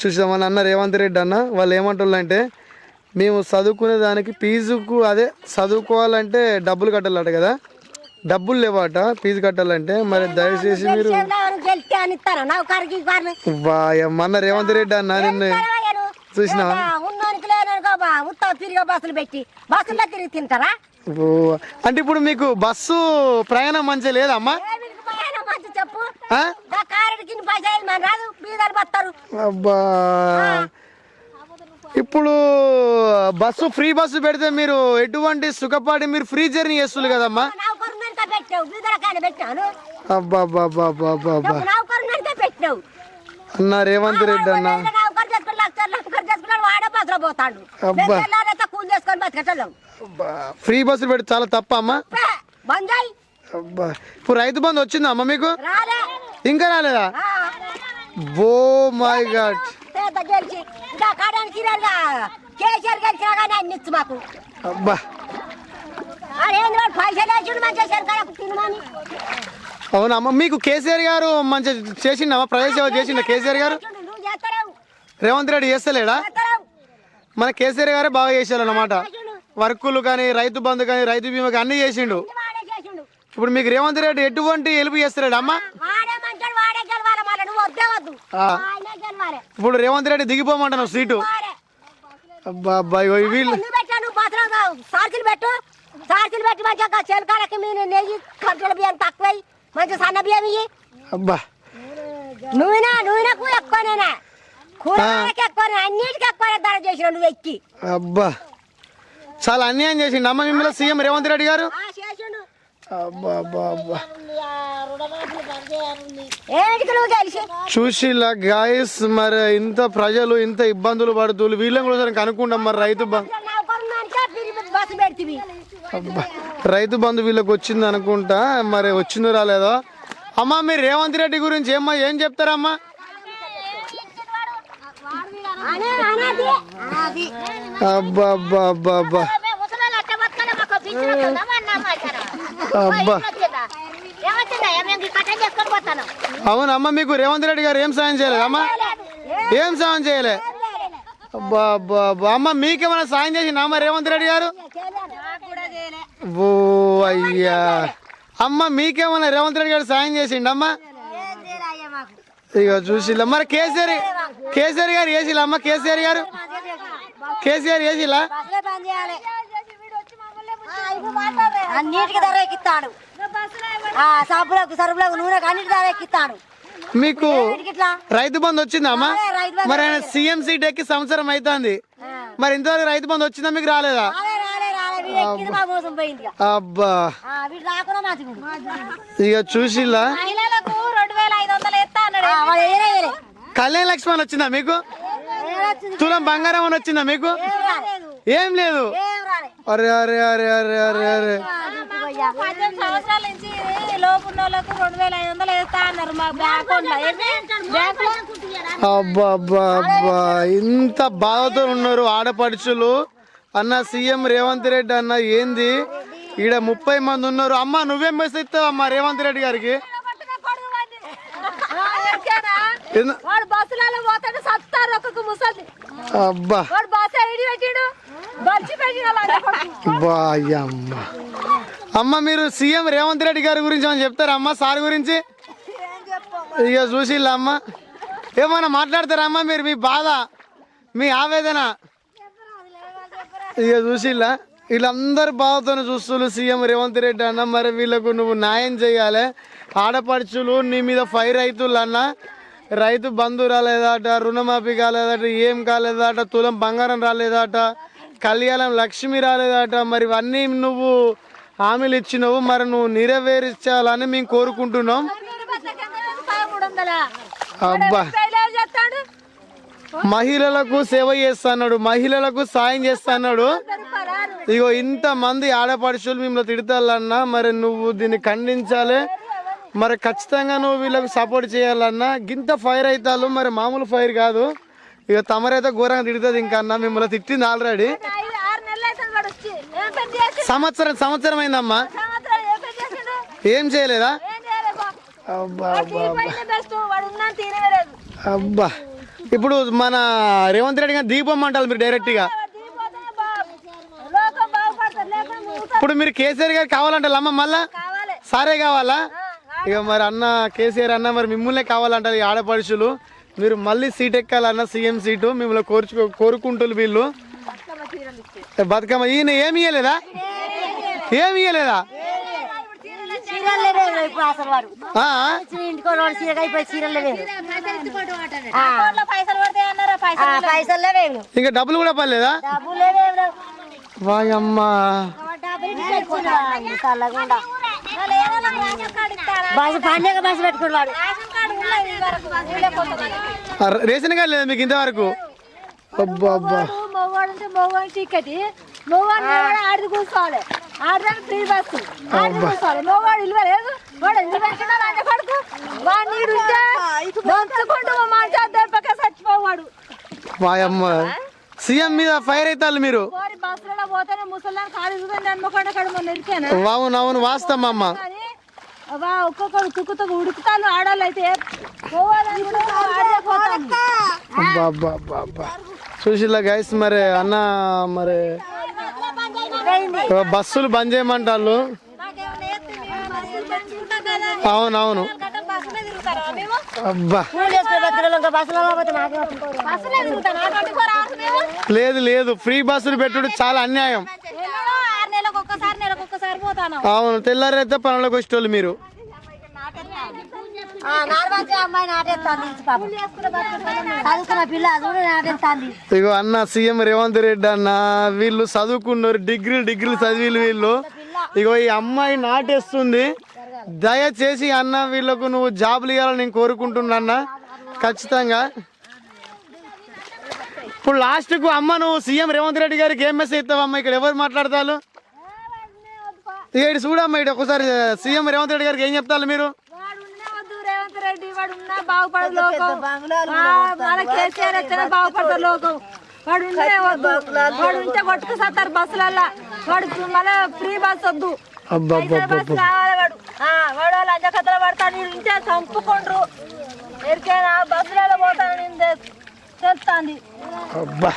చూసామని అన్న రేవంత్ రెడ్డి అన్న వాళ్ళు ఏమంటున్నారు మేము చదువుకునే దానికి ఫీజుకు అదే చదువుకోవాలంటే డబ్బులు కట్టాలట కదా. డబ్బులు లేవట ఫీజు కట్టాలంటే మరి దయచేసి మీరు అన్న రేవంత్ రెడ్డి అన్న నిన్ను ఓ, అంటే ఇప్పుడు మీకు బస్సు ప్రయాణం మంచిగా లేదమ్మా మంచి చెప్పు. అబ్బా. ఇప్పుడు బస్సు ఫ్రీ బస్సు పెడితే మీరు ఎటువంటి సుఖపాటి మీరు ఫ్రీ జర్నీ చేస్తుంది కదమ్మా? అన్న రేవంత్ రెడ్డి అన్న. ఫ్రీ బస్సు పెడితే చాలా తప్ప అమ్మా? ఇప్పుడు రైతు బంధు వచ్చిందా అమ్మ మీకు? ఇంకా రాలేదా? ఓ మై గాడ్ పేద గెలిచి ఇంకా కాడానికి కేసీఆర్ గెలిచినా కానీ అన్ని ఇచ్చు మాకు అబ్బా వాడు పైసలు వేసిండు మంచిగా సరికాలకు తినమని అవునా అమ్మ మీకు కేసీఆర్ గారు మంచిగా చేసిండమ్మా సేవ చేసిండ కేసీఆర్ గారు? నువ్వు రేవంత్ రెడ్డి చేస్తలేడా? మన కేసీఆర్ గారే బాగా చేశారన్నమాట వర్కులు కానీ రైతు బంధు కానీ రైతు బీమా కానీ అన్ని చేసిండు. ఇది వాడే చేసిండు. ఇప్పుడు మీకు రేవంత్ రెడ్డి ఎటువంటి హెల్ప్ చేస్తలేడు అమ్మ? వాడే గెలవాలి మళ్ళీ నువ్వు వద్దే వద్దు ఆ. ఆయనే గెలవాలి ఇప్పుడు రేవంత్ రెడ్డి దిగిపోమంటున్నావు సీటు. వీళ్ళు. పెట్టా సార్కులు పెట్టు. సార్కులు పెట్టి మంచిగా చెలకాలకి మీరు నెయ్యి కట్టెల బియ్యం తక్కువై మంచి సన్న బియ్యం ఇయ్యి. అబ్బా. నూనె నూనెకు ఎక్కువనేనా? కూరగాయలకి ఎక్కువనే అన్నిటికీ ఎక్కువనే ధర చేసిన నువ్వు ఎక్కి. అబ్బా. చాలా అన్యాయం చేసిండు. అమ్మ మిమ్మల్ని సీఎం రేవంత్ రెడ్డి గారు? చూసిలా గాయస్ మరి ఇంత ప్రజలు ఇంత ఇబ్బందులు పడుతున్నారు వీళ్ళని కూడా కనుక్కుంటాం మరి రైతు రైతు బంధు వీళ్ళకి వచ్చింది అనుకుంటా మరి వచ్చిందో రాలేదో? అమ్మా మీరు రేవంత్ రెడ్డి గురించి ఏమ్మా ఏం చెప్తారమ్మా? అబ్బా అబ్బా అబ్బా అబ్బా. అబ్బా. అవునమ్మా మీకు రేవంత్ రెడ్డి గారు ఏం సాయం చేయలేదు? అమ్మా ఏం సాయం చేయలే? అబ్బా అబ్బా అబ్బా. అమ్మ మీకేమైనా సాయం చేసిందా? అమ్మ రేవంత్ రెడ్డి గారు? ఓ అయ్యా. అమ్మ మీకేమైనా రేవంత్ రెడ్డి గారు సాయం చేసిండు అమ్మ? ఇక చూసిల్లా. మరి కేసీఆర్ కేసీఆర్ గారు వేసిల్లా అమ్మ? కేసీఆర్ గారు? కేసీఆర్ వేసిల్లా అన్నిటికి ధర ఎక్కిస్తాడు. ఆ సబ్బులకు సరుపులకు నూనెకు అన్నిటి ధర ఎక్కిస్తాడు. మీకు రైతు బంధు వచ్చిందా అమ్మా? రైతు బంధు మరి ఆయన సీఎం సీట్ ఎక్కి సంవత్సరం అవుతుంది మరి ఇంతవరకు రైతు బంధు వచ్చిందా మీకు రాలేదా? రాలే రాలే రాలే. వీడు ఎక్కింది మా మోసం పోయింది ఇక. అబ్బా ఇక అన్నాడు. కళ్యాణ్ లక్ష్మణ్ వచ్చిందా మీకు? తులం బంగారం అని వచ్చిందా మీకు? ఏం లేదు. అరే అరే అరే అరే అరే అరే పద్దెనిమిది సంవత్సరాల నుంచి లోపు ఉన్న వాళ్ళకు రెండు వేల ఐదు వందలు వేస్తా అన్నారు మా అకౌంట్లో బ్యాంకులో అబ్బా అబ్బా అబ్బా. ఇంత బాధతో ఉన్నారు ఆడపడుచులు. అన్న సీఎం రేవంత్ రెడ్డి అన్న ఏంది? ఈడ ముప్పై మంది ఉన్నారు. అమ్మ నువ్వేం మెసేజ్ ఇస్తావు అమ్మ రేవంత్ రెడ్డి గారికి? అబ్బా. వాడు అమ్మ. మీరు సీఎం రేవంత్ రెడ్డి గారి గురించి అని చెప్తారా అమ్మ సార్ గురించి? ఇక చూసిల్లా అమ్మ. ఏమైనా మాట్లాడతారా అమ్మ మీరు? మీ బాధ మీ ఆవేదన. ఇక చూసిల్లా. వీళ్ళందరు బాధతో చూస్తున్నారు సీఎం రేవంత్ రెడ్డి అన్న. మరి వీళ్ళకు నువ్వు న్యాయం చేయాలి. ఆడపడుచులు నీ మీద ఫైర్ రైతులు అన్న. రైతు బంధు రాలేదట రుణమాఫీ కాలేదట ఏం కాలేదట తులం బంగారం రాలేదట. కళ్యాణం లక్ష్మి రాలేదట. మరి ఇవన్నీ నువ్వు హామీలు ఇచ్చినావు. మరి నువ్వు నెరవేర్చాలని మేము కోరుకుంటున్నాం. అబ్బా. మహిళలకు సేవ చేస్తున్నాడు. మహిళలకు సాయం చేస్తున్నాడు. ఇగో ఇంత మంది ఆడపడుచులు మిమ్మల్ని తిడతాలన్నా మరి నువ్వు దీన్ని ఖండించాలి. మరి ఖచ్చితంగా నువ్వు వీళ్ళకు సపోర్ట్ చేయాలన్నా గింత ఫైర్ అవుతారు మరి మామూలు ఫైర్ కాదు. ఇక తమరైతే ఘోరంగా తిడుతుంది ఇంకా అన్న మిమ్మల్ని తిట్టింది ఆల్రెడీ సంవత్సరం సంవత్సరం అయిందమ్మా. ఏం చేయలేదా? అబ్బా అబ్బా ఇప్పుడు మన రేవంత్ రెడ్డి గారు దీపం అంటారు మీరు డైరెక్ట్గా లేకుండా మూత ఇప్పుడు మీరు కేసీఆర్ గారు కావాలంటారు అమ్మ మళ్ళా సారే కావాలా? ఇక మరి అన్న కేసీఆర్ అన్న మరి మిమ్మల్నే కావాలంటారు ఆడపడుచులు. మీరు మళ్ళీ సీట్ ఎక్కాలన్న సీఎం సీటు మిమ్మల్ని కోరుచు కోరుకుంటున్నారు వీళ్ళు. బతుకమ్మ ఈయన ఏమి ఇయ్యలేదా? ఏమి ఇయ్యలేదా? ఇంకా డబ్బులు కూడా పర్లేదా వాయమ్మా? బస్సు పండుగ బస్సు పెట్టుకుని వాడు రేషన్ కార్డు లేదా మీకు ఇంతవరకు? అబ్బా అబ్బా. మగవాడు అంటే మగవాడి టికెట్ మగవాడు ఆడిది కూర్చోవాలి. ఆడదాని ఫ్రీ బస్సు ఆడిది కూర్చోవాలి. మగవాడు ఇల్లు లేదు. వాడు ఎందుకు పెట్టుకున్నాడు అంటే పడుకు వాడు నీడు ఉంటే దంచుకుంటూ మంచిగా దెబ్బక చచ్చిపోవాడు. వాయమ్మ. సీఎం మీద ఫైర్ అవుతారు మీరు. కోరి బస్సులలో పోతేనే ముసలాన్ని ఖాళీ చూడండి అనుకోకుండా అక్కడ మొన్న ఇరికాను అవును అవును వాస్తవం అమ్మ. కానీ వా ఒక్కొక్కరు తుక్కుతుకు ఉడుకుతాను ఆడాలి అయితే పోవాలని కూడా ఆడే పోతాను అబ్బా అబ్బా అబ్బా అబ్బా. చూసిల్లా గైస్ మరి అన్న మరి బస్సులు బంద్ చేయమంటారు నాకేమన్నా చేస్తే మేము బస్సులు పెంచుకుంటాం కదా అవును అవును గంట బస్సులో తిరుగుతారా మేము అబ్బా. పూలు వేసుకుని బతుకులు ఇంకా బస్సులో పోతే మాకే బస్సులో తిరుగుతాం నాకంటే రాదు మేము లేదు లేదు ఫ్రీ బస్సులు పెట్టుడు చాలా అన్యాయం. అవును తెల్లారైతే పనులకు వచ్చేటోళ్ళు మీరు. ఇగో అన్న సీఎం రేవంత్ రెడ్డి అన్న వీళ్ళు చదువుకున్నారు డిగ్రీలు డిగ్రీలు చదివిలు వీళ్ళు. ఇగో ఈ అమ్మాయి నాటేస్తుంది. దయచేసి అన్న వీళ్ళకు నువ్వు జాబులు ఇవ్వాలని నేను కోరుకుంటున్నా అన్న. ఖచ్చితంగా. ఇప్పుడు లాస్ట్కు అమ్మ నువ్వు సీఎం రేవంత్ రెడ్డి గారికి ఏం మెసేజ్ ఇస్తావమ్మా ఇక్కడ ఎవరు మాట్లాడతారు? ఇక ఇటు చూడమ్మా ఇటు ఒకసారి సీఎం రేవంత్ రెడ్డి గారికి ఏం చెప్తారు మీరు? వాడు ఉన్నా వద్దు రేవంత్ రెడ్డి వాడు ఉన్నా బాగుపడదు లోకం. ఆ, మన కేసీఆర్ వచ్చినా బాగుపడతారు లోకం. వాడు ఉంటే వద్దు. వాడు ఉంటే కొట్టుకు సత్తారు బస్సులల్లా. వాడు మళ్ళీ ఫ్రీ బస్ వద్దు. కావాలి వాడు ఆ, వాడు వాళ్ళు అంజ కథలు పడతాడు. వీడు ఉంటే చంపుకుండ్రు. ఎరికైనా? బస్సులలో పోతాను నేను అబ్బా.